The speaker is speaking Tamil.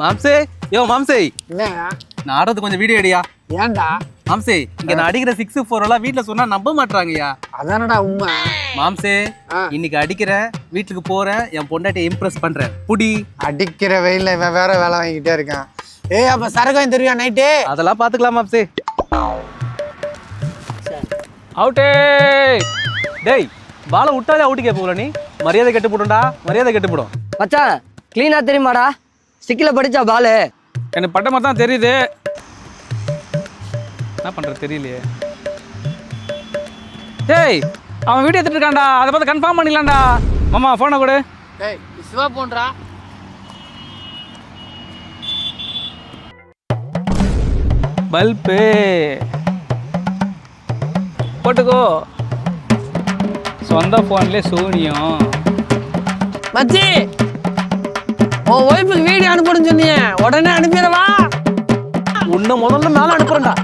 மாம்சே யோ மாம்சே. நான் ஆடுறது கொஞ்சம் வீடியோ அடியா ஏன்டா? மாம்சே இங்க நான் அடிக்கிற சிக்ஸ் ஃபோர் எல்லாம் வீட்ல சொன்னா நம்ப மாட்டாங்கய்யா அதானடா உண்மை. மாம்சே. இன்னைக்கு அடிக்கிறேன் வீட்டுக்கு போறேன் என் பொண்டாட்டியை இம்ப்ரெஸ் பண்றேன். புடி. அடிக்கிற வெயில்ல இவன் வேற வேலை வாங்கிட்டே இருக்கான். ஏய் அப்ப சரக்கு வாங்கி தருவியா நைட்டு அதெல்லாம் பாத்துக்கலாம் மாம்சே. அவுட்டே டேய் பாலை விட்டாலே அவுட்டு கேட்போல நீ. மரியாதை கெட்டு போடும்டா. மரியாதை கெட்டு போடும். மச்சான் க்ளீனா தெரியுமாடா? ஸ்டிக்கில் படிச்சா பாலு. எனக்கு பட்ட மாதிரி தான் தெரியுது. என்ன பண்ணுறது தெரியலையே. டேய் அவன் வீடியோ எடுத்துட்டு இருக்கான்டா. அதை பார்த்து கன்ஃபார்ம் பண்ணிக்கலாம்டா மாமா ஃபோனை கொடு. டேய் சிவா போன்றா. பல்பு. போட்டுக்கோ. சொந்த ஃபோன்லேயே சூனியம். மச்சி! உன் ஒய்ஃபுக்கு வீடியோ அனுப்பணும்னு சொன்னீங்க உடனே அனுப்பிடவா? உன்னை முதல்ல மேல அனுப்புறேன்டா.